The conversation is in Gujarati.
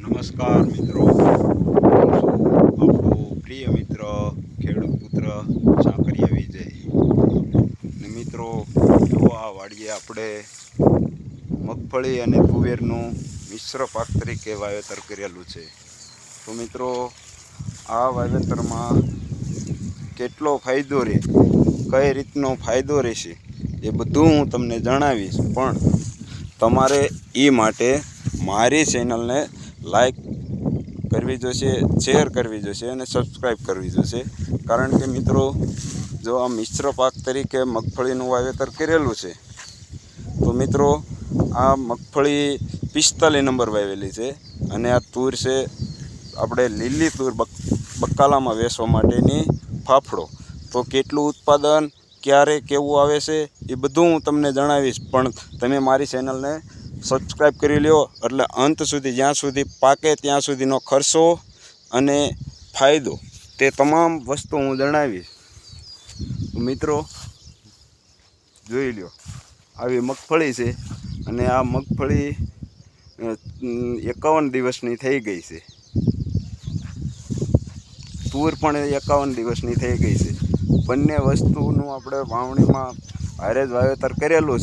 નમસ્કાર મિત્રો. આપણો પ્રિય મિત્ર, ખેડૂત પુત્ર સાકરિયા વિજય. ને મિત્રો જો આ વાડીએ આપણે મગફળી અને તુવેરનું મિશ્ર પાક તરીકે વાવેતર કરેલું છે. તો મિત્રો, આ વાવેતરમાં કેટલો ફાયદો રહે કઈ રીતનો ફાયદો રહેશે? એ બધું હું તમને જણાવીશ. પણ તમારે એ માટે મારી ચેનલને લાઈક કરવી જોઈશે શેર કરવી જોઈશે અને સબસ્ક્રાઈબ કરવી જોઈશે કારણ કે મિત્રો, જો આ મિશ્ર પાક તરીકે મગફળીનું વાવેતર કરેલું છે, તો મિત્રો, આ મગફળી પિસ્તાલીસ નંબર વાવેલી છે અને આ તૂર છે આપણે લીલી તૂર બક બકાલામાં વેચવા માટેની ફાફડો. તો કેટલું ઉત્પાદન ક્યારે કેવું આવે છે, એ બધું હું તમને જણાવીશ. પણ તમે મારી ચેનલને સબસ્ક્રાઈબ કરી લ્યો, એટલે અંત સુધી, જ્યાં સુધી પાકે ત્યાં સુધીનો ખર્ચો અને ફાયદો, તે તમામ વસ્તુ હું જણાવીશ. મિત્રો, જોઈ લ્યો, આવી મગફળી છે, અને આ મગફળી એકાવન દિવસની થઈ ગઈ છે. તુર પણ એકાવન દિવસની થઈ ગઈ છે. બંને વસ્તુનું આપણે વાવણીમાં હારે જ વાવેતર કરેલું છે.